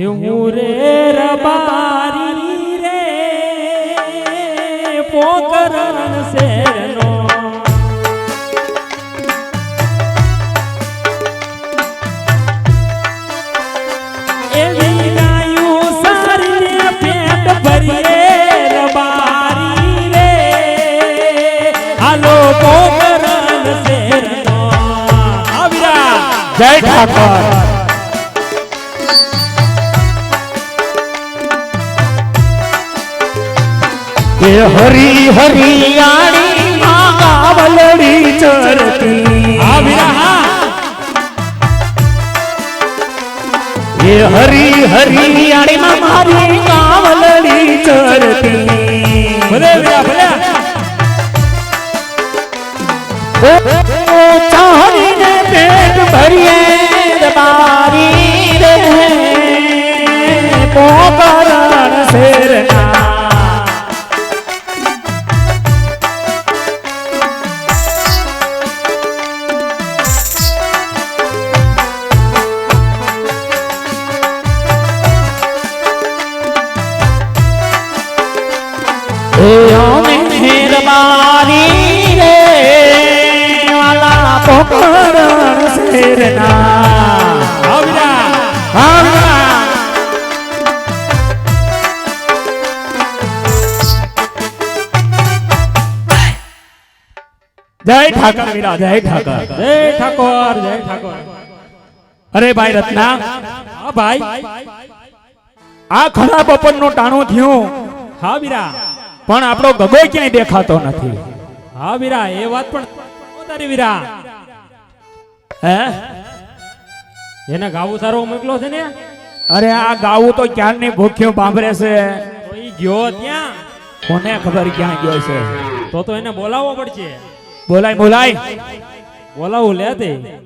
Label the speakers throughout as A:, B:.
A: હું રે રબારી રે પોકરણ શેરનો એવી ગાયું
B: એ હરી હરિયાણી ગાવલડી ચરતી
A: આવીરા હા
B: એ હરી હરિયાણી માં મારી ગાવલડી ચરતી
A: ભલે ભલે
B: જય ઠાકર વીરા જય ઠાકર
A: જય ઠાકોર જય ઠાકોર
B: અરે ભાઈ રત્ના.
A: હા ભાઈ.
B: આ ખરા બપોરનું ટાણું થયું.
A: હા વીરા
B: પણ આપણો ગગો ક્યાંય દેખાતો નથી.
A: હા વીરા એ વાત પણ તારી વીરા
B: હે?
A: એને ગાવું સારો મોકલો છે ને?
B: અરે આ ગાવું તો ક્યારની ભૂખ્યો બાંભરે છે?
A: ગયો ત્યાં.
B: કોને ખબર ક્યાં ગયો છે?
A: તો તો એને બોલાવવો પડશે.
B: બોલાય બોલાય.
A: બોલાવું લે તે.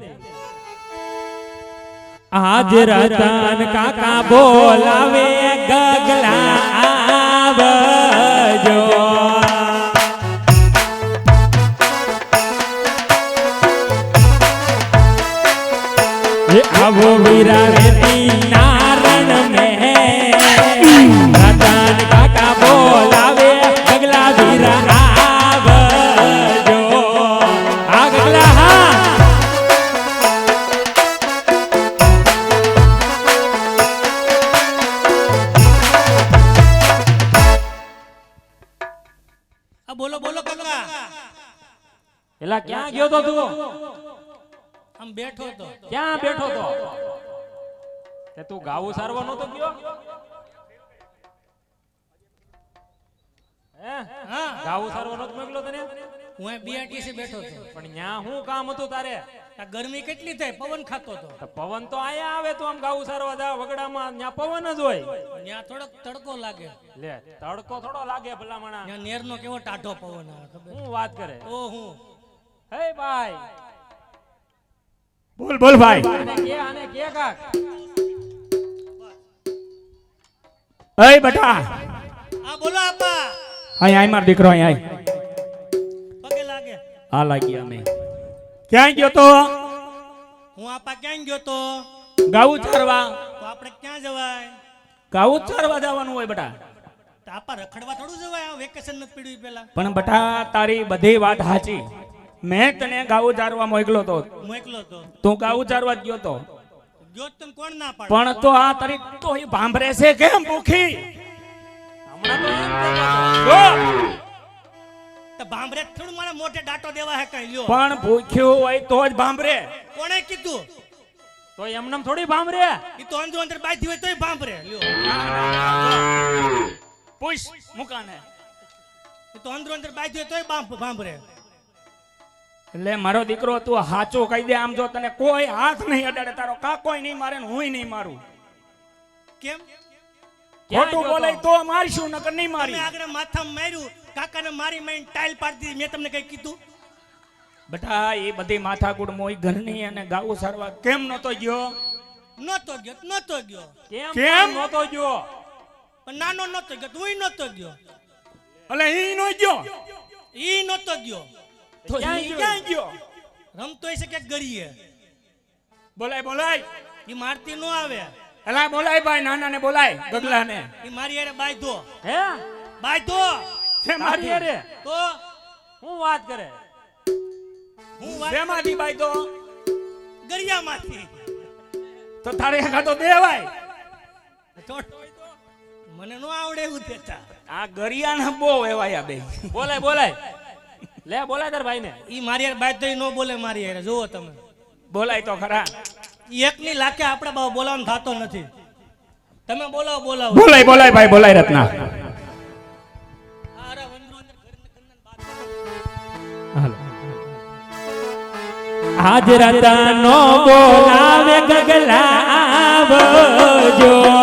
A: આજ રતન કાકા બોલાવે ગગલા આવજો. આવો વિરાજતી નારણ મે રતન કાકા બોલાવે ગગલા વીરા આવજો. આ ગગલા હા.
C: આ બોલો બોલો કાકા
A: એલા ક્યાં ગયો તો તું?
C: આમ બેઠો તે
A: તું ગાવું સારવા નતો ગયો હે?
C: હા.
A: ગાવું સારવા નતો મોકલો તને.
C: હું બીઆરટીસી બેઠો છું.
A: પણ ન્યા હું કામ હતું તારે?
C: આ ગરમી કેટલી થાય? પવન ખાતો તો
A: તો પવન તો આયા આવે તો આમ ગાવું સારવા જા. વગડામાં ન્યા પવન જ હોય.
C: ન્યા થોડો તડકો લાગે.
A: લે તડકો થોડો લાગે ભલામણા.
C: ન્યા નેરનો કેવો ટાઢો પવન આવે ખબર?
A: હું વાત કરે?
C: ઓ હું.
A: હે ભાઈ.
B: બોલ બોલ ભાઈ.
A: કે આને કે કાક?
B: અય બટા.
C: આ બોલો આપા.
B: અહીં આય માર દીકરો અહીં આય.
C: પગે લાગે.
B: આ લાગી અમે. ક્યાં ગયો તો?
C: હું આપા ક્યાં ગયો તો?
B: ગાઉ ચરવા
C: તો આપણે ક્યાં જવાય?
B: ગાઉ ચારવા જવાનું હોય બટા.
C: તો આપા રખડવા થોડું જવાય આ વેકેશન નથી પીડ્યું પેલા.
B: પણ બટા તારી બધી વાત સાચી મેં તને ગાઉ ચારવા મોકલો તો.
C: મોકલો તો.
B: તું ગાઉ ચારવા જ ગયો તો. પણ તો આ તારી તો એ ભાંભરે છે કેમ ભૂખી?
A: હમણાં તો એમ કહેતો હતો.
B: જો,
C: તો ભાંભરે થોડું મને મોટે ડાટો દેવા હે કઈ લ્યો.
B: પણ ભૂખ્યું હોય તો જ ભાંભરે.
C: કોણે કીધું?
A: તો એમને થોડી ભાંભરે.
C: ઈ તો અંદરો અંદર બાજી હોય તોય ભાંભરે લ્યો.
B: પૂછ મુકાને.
C: ઈ તો અંદરો અંદર બાજી હોય તોય ભાંભ- ભાંભરે.
B: એટલે મારો દીકરો તું હાચો કહી દે આમ જો તને કોઈ હાથ નહીં અડાડે તારો કાકોય નહીં મારે હું હુંય નહીં મારું.
C: કેમ?
B: ખોટું બોલે
A: તો?
B: મારશું નકર નહીં મારી.
C: આગળ માથા માર્યું કાકાને મારી મારીને ટાઈલ પાડી દીધી મેં તમને કઈ કીધું?
B: બેટા એ બધી માથાકૂટ મોય ઘરની અને ગાવું સારવા કેમ નતો ગયો?
C: નતો ગયો નતો ગયો.
A: કેમ
B: નતો
A: નહોતો ગયો?
C: પણ નાનો નતો ગયો તું નતો ગયો.
B: એટલે ઈ નો ગયો.
C: ઈ નતો ગયો.
B: તો
A: ક્યાં ગયો?
C: રમતો હશે કે ગરીએ.
B: બોલાય બોલાય.
C: એ મારતી નો આવે.
B: એલા બોલાય ભાઈ નાના ને બોલાય ગગલા ને
C: એ મારી હારે બાંધો.
A: હે?
C: બાંધો.
B: છે
A: મારી અરે
C: તો?
A: હું વાત કરે?
C: હું વાત
B: શેમાંથી ભાઈ તો
C: ગરિયામાંથી
B: તો તારે ખાતો દેવાય.
C: મને નો આવડે એવું દેતા.
B: આ ગરિયાના બહુ એવાયા બે.
A: બોલાય બોલાય. લે બોલાય તાર ભાઈ ને
C: ઈ મારી હારે તો ઈ નો બોલે મારી યાર જુઓ તમે.
B: બોલાય તો ખરા.
C: ઈ એકની લાખે આપણે બહુ બોલાવવાનું થતો નથી. તમે બોલાવો બોલાવો.
B: બોલાય બોલાય ભાઈ બોલાય રત્ના.
A: આજ રતનો બોલાવે ગગલાવજો. એ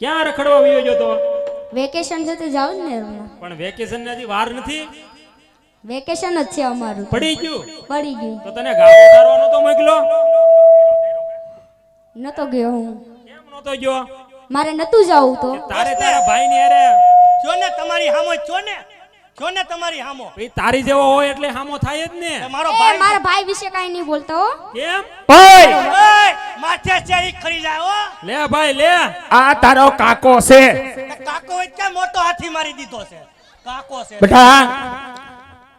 A: ક્યાં રખડવા વયો ગયો તો?
D: વેકેશન છે તો જાવ ને
A: પણ વેકેશન ને હજી વાર નથી?
D: વેકેશન જ છે અમારું.
A: પડી ગયું?
D: પડી ગયું.
A: તો તને ગાવો સારવાનો તો મોકલો?
D: નતો ગયો હું.
A: કેમ નતો ગયો?
D: મારે નતું જાવું તો.
A: તારે તારા ભાઈ ની અરે
C: જો ને તમારી હામો જો ને. છો ને તમારી હામો?
A: એ તારી જેવો હોય એટલે હામો થાય જ ને.
C: મારો ભાઈ.
D: મારા ભાઈ વિશે કાઈ નહીં બોલતો હો.
A: કેમ?
B: ઓય!
C: ઓય, માથે છે ઈ ખરી જાય ઓ
A: લે ભાઈ લે.
B: આ તારો કાકો છે.
C: કાકો હોય ક્યાં મોટો હાથી મારી દીધો છે? કાકો છે.
B: બેટા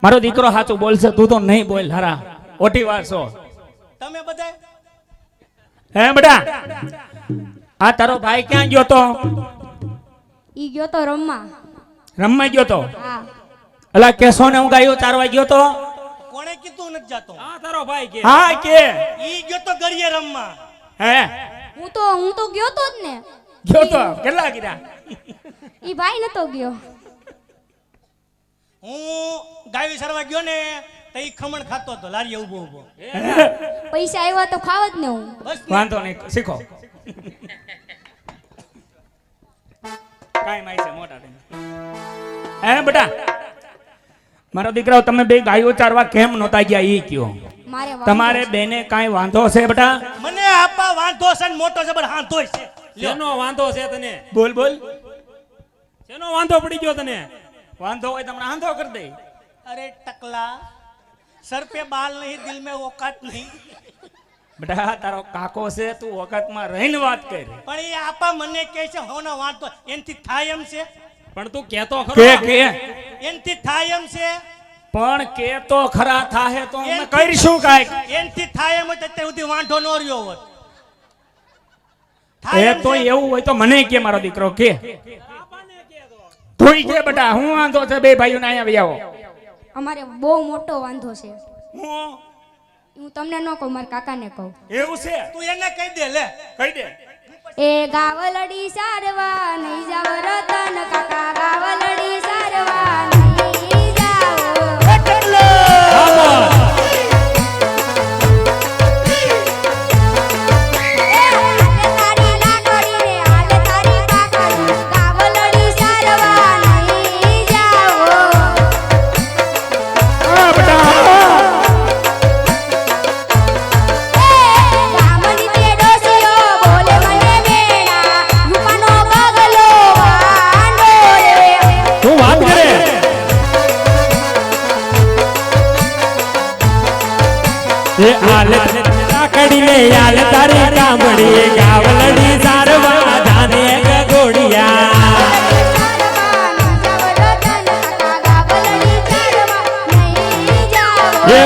B: મારો દીકરો સાચું બોલશે તું તો નહીં બોલ હરા. ઓટી વાર છો.
C: તમે બધા
B: હે બેટા? આ તારો ભાઈ ક્યાં ગયો તો?
D: ઈ ગયો તો રમવા.
B: રમવા ગયો તો?
D: હા.
B: અલા કેસો ને હું ગાયો ચારવા ગયો તો?
C: કોણે કીધું નથી જાતો?
A: હા તારો ભાઈ કે.
B: હા કે?
C: ઈ ગયો તો ગળીએ રમવા.
B: હે?
D: હું તો હું તો ગયો તો જ ને.
B: ગયો તો? કેટલા કીધા
D: ઈ ભાઈ નતો ગયો.
C: હું ગાયો સરવા ગયો ને તો ઈ ખમણ ખાતો હતો લારીએ ઊભો ઊભો.
D: પૈસા આવ્યા તો ખાવ જ ને હું.
C: બસ
B: વાંધો નહીં શીખો. કાઈ માઈ છે મોટા. હે બેટા? મારો દીકરાઓ તમે બે ગાયો ચારવા કેમ નહોતા ગયા? ઈ કયો. તમારે બેને કાઈ વાંધો છે બેટા?
C: મને આપા વાંધો છે ને મોટો જબર હાંધો છે.
A: લેનો વાંધો છે તને?
B: બોલ બોલ.
A: શેનો વાંધો પડી ગયો તને?
B: વાંધો હોય તમને હાંધો કરી દે.
C: અરે ટકલા સર પે બાલ નહીં દિલ મે ઓકાત નહીં.
B: બેટા તારો કાકો છે તું વખતમાં રહીને વાત કર.
C: પણ એ આપા મને કહે છે હોનો વાંધો. એનથી થાય એમ છે.
A: પણ તું કહેતો ખરો.
B: કે કે?
C: એનથી થાય એમ છે.
B: પણ કે તો ખરા થાહે તો અમે કરીશું કાંઈક.
C: એનથી થાય એમ અત્યાર સુધી વાંધો ન રહ્યો હોત.
B: એ
C: થાય
B: તો એવું હોય તો મને કે મારો દીકરો કે. તુંય કે બેટા હું વાંધો છે? બે ભાઈઓ ને અહીંયા આવો
D: અમારે બહુ મોટો વાંધો છે.
B: હું?
D: હું તમને ન કહું મારા કાકાને કહું.
B: એવું છે?
C: તું એને કહી દે લે.
B: કહી દે.
D: એ ગાવલડી સારવા નહીં જાવ રતન કાકા ગાવલડી સારવા.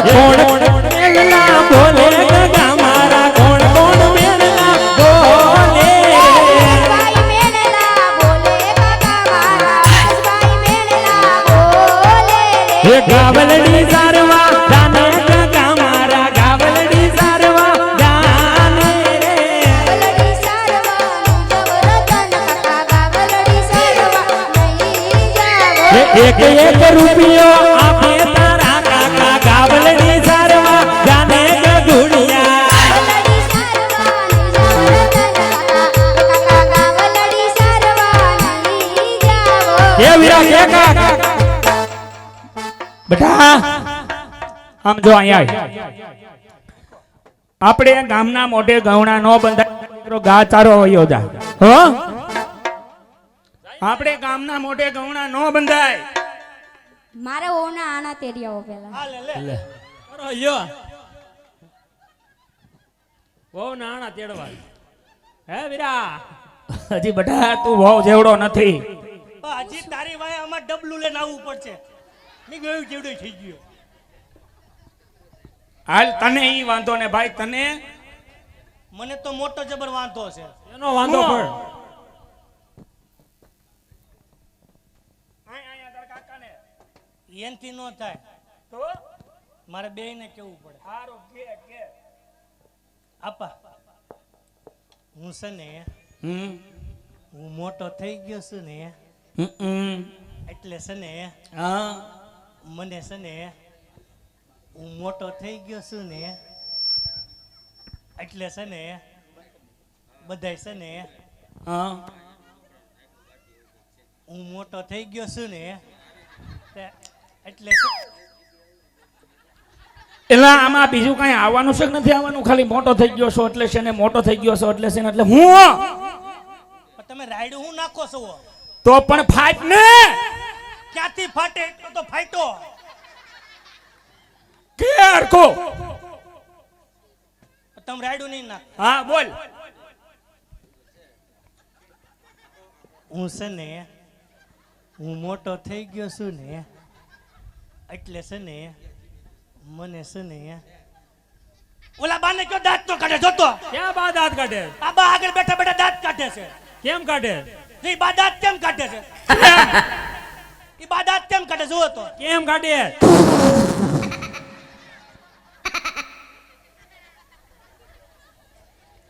A: કોણ? મેલના બોલે
B: એ વીરા એકા કાકા બેટા આમ જો અહીંયા આપણે ગામના મોઢે ગૌણા નો બંધાય ગા ચારો જા હો? આપણે ગામના મોઢે ગૌણા નો બંધાય.
D: મારે ઓના આના તેરિયાઓ પેલા.
C: લે. લે.
A: અરે લ્યો બહુ નાણા તેડવા. હે વીરા.
B: હજી બેટા તું બહુ જેવડો નથી.
C: હજી તારી વાય આમાં ડબલું લઈને આવવું પડશે. મેં ગયું જેવડું થઈ ગયું.
B: હાલ તને ઈ વાંધો ને ભાઈ તને
C: મને તો મોટો જબર વાંધો છે.
A: એનો વાંધો પણ.
C: એનથી નો થાય. મારે બે ને કેવું પડે? આપા. હું છે ને
B: હમ.
C: હું મોટો થઈ ગયો છું ને. એટલે છે ને
B: હા.
C: મને છે ને હું મોટો થઈ ગયો છું ને એટલે છે ને બધાય છે ને
B: હા.
C: હું મોટો થઈ ગયો છું ને એટલે છે-
B: એટલે આમાં બીજું કઈ આવવાનું છે કે નથી આવવાનું? ખાલી મોટો થઈ ગયો છો એટલે છે ને મોટો થઈ ગયો છો એટલે છે ને એટલે હું
C: તમે રાઈડ હું નાખો છો?
B: તો પણ ફાટ ને.
C: ક્યાંથી ફાટે? એટલો તો ફાટો
B: કે કો.
C: તમે રાયડું નહીં ના
B: હા બોલ.
C: હું છે ને હું મોટો થઈ ગયો છું ને એટલે છે ને મને છે ને ઓલા બાને કયો દાંત તો કાઢે? જોતો.
A: ક્યાં બા દાંત કાઢે?
C: આ બા આગળ બેઠા બેઠા દાંત કાઢે છે.
A: કેમ કાઢે?
C: એ કેમ કાઢે છે? એ કેમ કાઢે? જુઓ તો.
A: કેમ કાઢે?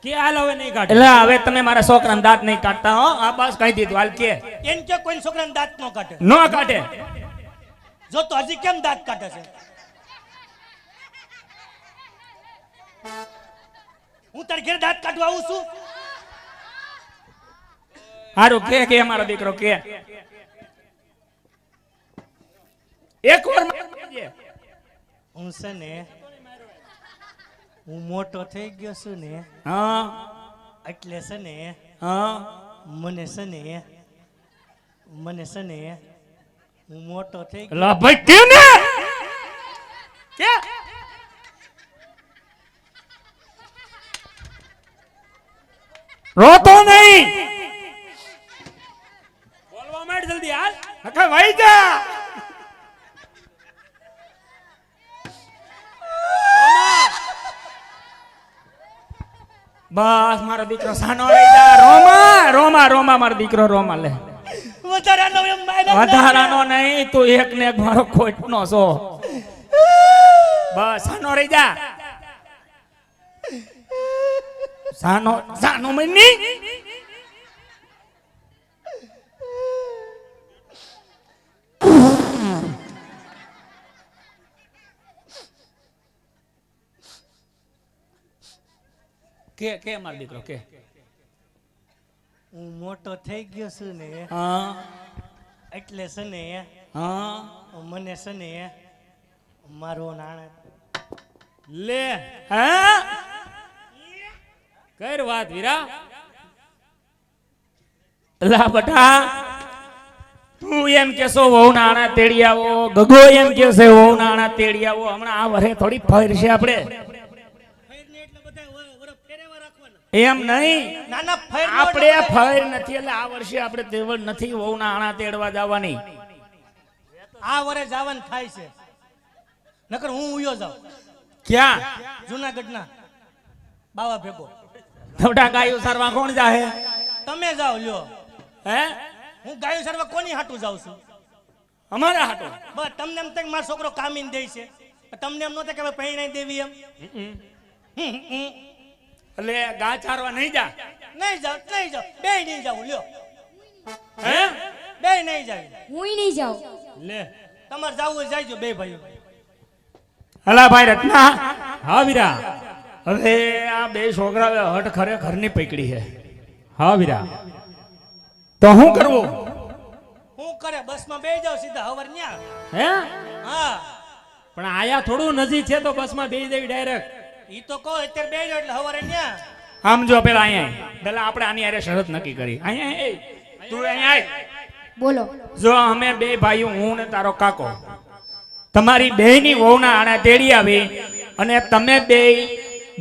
A: કે હાલ હવે નહીં કાઢે.
B: એટલે હવે તમે મારા છોકરાને દાંત નહીં કાઢતા હો. આ બસ કહી દીધું હાલ કે.
C: એમ કે કોઈ છોકરાને દાંત નો કાઢે.
B: નો કાઢે.
C: જો તો હજી કેમ દાંત કાઢે છે? હું તારી ઘેર દાંત કાઢવા આવું છું?
B: હારું કે કે મારો દીકરો કે એક વાર મારી દેજે.
C: હું છે ને હું મોટો થઈ ગયો છું ને
B: હા
C: એટલે છે ને
B: હા
C: મને છે ને મને છે ને હું મોટો થઈ ગયો
B: લા ભાઈ કે ને કે રોતો નહીં
A: બોલવા માંડ જલ્દી
B: વહી જા. બસ મારો દીકરો સાનો લઈ જા. રોમા રોમા રોમા મારો દીકરો રોમા લે.
C: વધારાનો
B: વધારાનો નહીં તું એક ને એક મારો ખોટનો છો. બસ સાનો રહી જા. સાનો સાનો મની કે કે માર દીકરો કે?
C: હું મોટો થઈ ગયો છું ને
B: હા.
C: એટલે છે ને
B: હા.
C: મને છે ને મારો નાણા
A: લે
B: હા?
A: કર વાત વીરા?
B: લા બટા તું એમ કેશો વહુ નાણા તેડી આવો ગગો એમ કેશે વહુ નાણા તેડી આવો. હમણાં આ વરે થોડી ફરશે આપણે. એમ નહીં.
C: ફેર નો
B: આપણે
C: ફેર
B: ફર નથી એટલે આ વર્ષે આપણે તેવડ નથી વહુના આણા તેડવા જવાની.
C: આ વરે જવાનું થાય છે. નકર હું ઉયો જાઉં.
B: ક્યાં?
C: જૂનાગઢના બાવા ભેગો.
B: થોડા ગાયું સારવા કોણ જાહે?
C: તમે જાઓ લ્યો.
B: હે?
C: હું ગાયું સારવા કોની હાટું જાઉં છું?
B: અમારા હાટુ?
C: બસ તમને એમ થાય મારો છોકરો કામીન દે છે. તમને એમ ન થાય કે ભાઈ પહેણાઈ દેવી એમ.
A: હમ,
C: હમ.
B: એટલે ગા ચારવા નહીં જા.
C: નહીં જાવ નહીં જાવ બે નહીં જાવ લ્યો.
B: હે?
C: બે નહીં જાવ
D: હું નહીં જાઉં.
A: લે.
C: તમારે જાવું હોય જાયજો બે ભાઈઓ.
B: હલા ભાઈ રત્ના.
A: હા વીરા.
B: હવે આ બે છોકરાઓ હટ ખરેખરની પકડી છે.
A: હા વીરા.
B: તો શું કરવું?
C: હું કરે બસમાં બે જાવ સીધા હવર ન્યા.
A: હે?
C: હા.
A: પણ આયા થોડું નજીક છે તો બસમાં બેસી દેવી ડાયરેક્ટ
C: ઈ તો કહો અત્યારે બેજો એટલે હવારે ન્યા.
B: આમ જો પેલા અહીંયા. પેલા આપણે આની હારે શરત નક્કી કરી. અહીંયા એ. તું અહીંયા આય.
D: બોલો.
B: જો અમે બે ભાઈઓ હું ને તારો કાકો. તમારી બેની વહુના આણે તેડી આવી અને તમે બે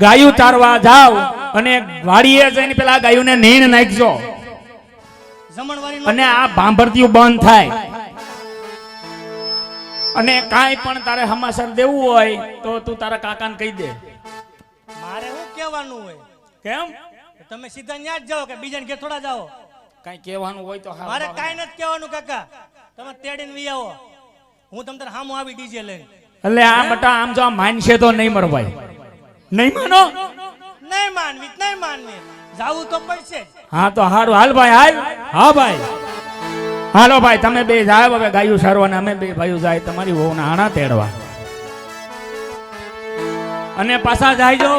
B: ગાયું ચારવા જાવ અને વાડીએ જઈને પેલા ગાયુંને નીણ નાખજો. અને આ ભાંભરતીયું બંધ થાય. અને કાંઈ પણ તારે હમાસર દેવું હોય તો તું તારા કાકાને કહી દે.
C: કહેવાનું હોય.
B: કેમ?
C: તમે સીધા ન્યા જ જાઓ કે બીજાને ઘેર થોડા જાઓ.
B: કઈ કહેવાનું હોય તો
C: મારે કઈ નથી કહેવાનું કાકા. તમે તેડીને વી આવો. હું તમ તારે હામું આવી ડીજે લઈને.
B: એટલે આ બટા આમ જો માનશે તો નહીં મરવાય. નહીં માનો?
C: નહીં માનવી નહીં માનવી. જાવું તો પડશે
B: હા તો હારું. હાલ ભાઈ હાલ.
A: હા ભાઈ.
B: હાલો ભાઈ તમે બે જાય હવે ગાયું સારવાને અમે બે ભાઈઓ જાય તમારી વહુના આણા તેડવા. અને પાછા જાય જો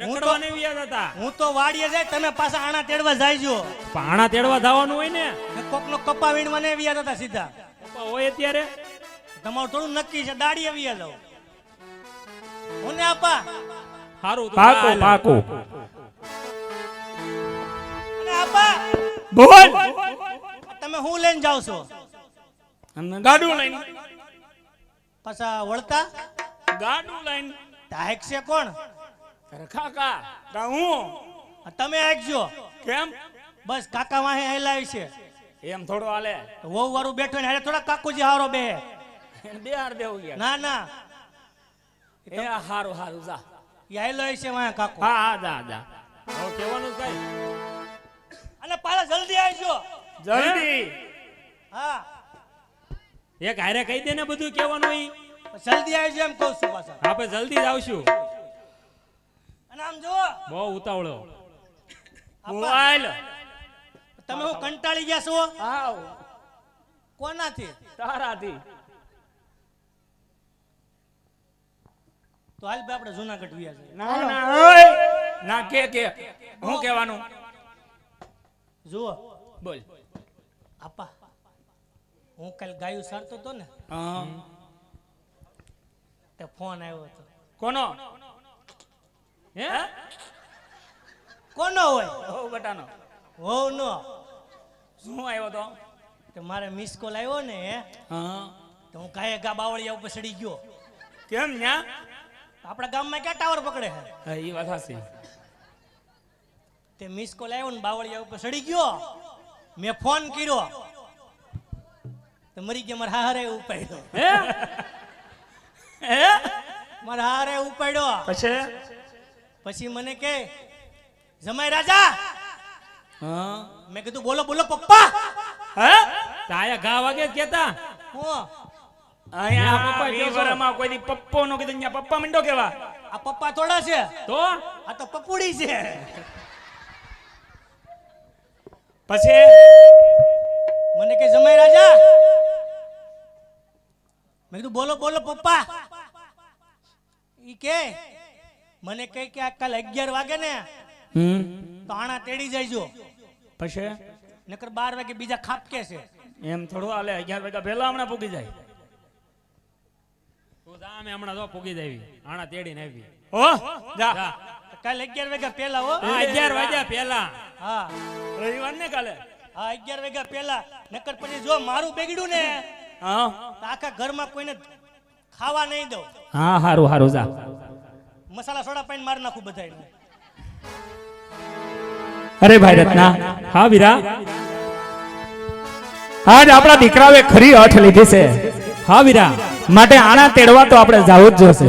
C: તો-
A: રખડવા વ્યાજ હતા.
C: હું તો વાડીએ જાય તમે પાછા આણા તેડવા જાયજો.
A: પાણા તેડવા જવાનું હોય ને?
C: ને કોકનો કપા વીણવા ને હતા સીધા.
A: પપ્પા હોય અત્યારે?
C: તમારું થોડું નક્કી છે દાડીએ વ્યા જાવ હું આપા?
A: સારું
B: પાકો પાકો.
C: અને આપા?
B: બોલ.
C: તમે હું લઈને જાવ છો?
B: ગાડું લઈને.
C: પાછા વળતા?
B: ગાડું લઈને.
C: છે કોણ?
B: તારા કા હું?
C: તમે આગજો
B: કેમ?
C: બસ કાકા વાહે હેલાય છે.
B: એમ થોડો હાલે?
C: વહુ વાળું બેઠો ને હારે થોડા કાકુજી હારો બે
B: બે હાર દેવું ગયા
C: ના ના.
B: એ હારું હારું જા.
C: એ હેલાય છે વાહે કાકુ.
B: હા હા જા જા.
A: હવે કહેવાનું કઈ?
C: અને પાછા જલ્દી આવજો.
B: જલ્દી?
C: હા.
A: એક હારે કહી દે ને બધું કહેવાનું
C: જલ્દી આવજો એમ કહું છું પાછા.
A: આપણે જલ્દી જ આવશું.
C: અને આમ જુઓ.
A: બહુ ઉતાવળો.
B: બોલ.
C: તમે હું કંટાળી ગયા છો?
B: આવ.
C: કોનાથી?
B: તારાથી.
C: તો હાલ આપણે જુનાગઢ વ્યા છે
B: ના ના ના કે કે. હું કહેવાનું?
C: જુઓ.
B: બોલ.
C: આપા. હું કાલ ગાયું સારતો હતો ને?
B: હા.
C: તે ફોન આવ્યો હતો.
B: કોનો?
A: હે?
C: કોનો હોય?
B: ઓ બટાનો.
C: હો નો
B: શું આવ્યો તો?
C: મારે મિસ કોલ આવ્યો ને
B: હા?
C: તો હું કાંઈ ગા બાવળિયા ઉપર ચડી ગયો.
B: કેમ ન્યા?
C: આપણા ગામમાં ક્યાં ટાવર પકડે
B: હા? એ વાત હાસી
C: તે મિસ કોલ આવ્યો ને બાવળિયા ઉપર ચડી ગયો. મેં ફોન કર્યો. તો મરી ગયા મારા હારે ઉપાડ્યો.
A: હે
B: હે?
C: મારા હારે ઉપાડ્યો.
B: પછી?
C: પછી મને કે જમાઈ રાજા!
B: હા?
C: મેં કીધું બોલો બોલો પપ્પા!
B: હે?
A: તાયા ઘા વાગે કેતા
C: હું?
B: અહીંયા
A: પપ્પા?
B: જીવરમાં કોઈ દી પપ્પો નો કીધું અહીંયા પપ્પા મંડો કેવા?
C: આ પપ્પા થોડા છે.
A: તો?
C: આ તો પપુડી છે.
B: પછી?
C: મને કે જમાઈ રાજા! મેં કીધું બોલો બોલો પપ્પા! ઈ કે મને કહે કે આ કાલ અગિયાર વાગે ને તો આણા તેડી જઈજો.
B: પછી?
C: નકર બાર વાગે બીજા ખાપકે છે.
B: એમ થોડું હાલે અગિયાર વાગ્યા પહેલા હમણાં પૂગી જાય.
A: તું જા અમે હમણાં જો પૂગી દેવી આણા તેડીને આવી.
B: હો જા.
A: જા.
C: કાલ અગિયાર વાગ્યા પહેલા હો?
A: અગિયાર વાગ્યા પહેલા.
C: હા.
B: રવિવાર ને કાલે?
C: હા અગિયાર વાગ્યા પહેલા. નકર પછી જો મારું બેગડ્યું ને
B: હા.
C: આખા ઘરમાં કોઈને ખાવા નહીં દઉં.
B: હા સારું સારું જા.
C: મસાલા સોડા પાઈને મારી નાખું બધાય
B: અરે ભાઈ રત્ના
A: હા વીરા?
B: આજ આપણા દીકરાઓએ ખરી અઠ લીધી છે.
A: હા વીરા.
B: માટે આણા તેડવા તો આપણે જવું જ જોશે.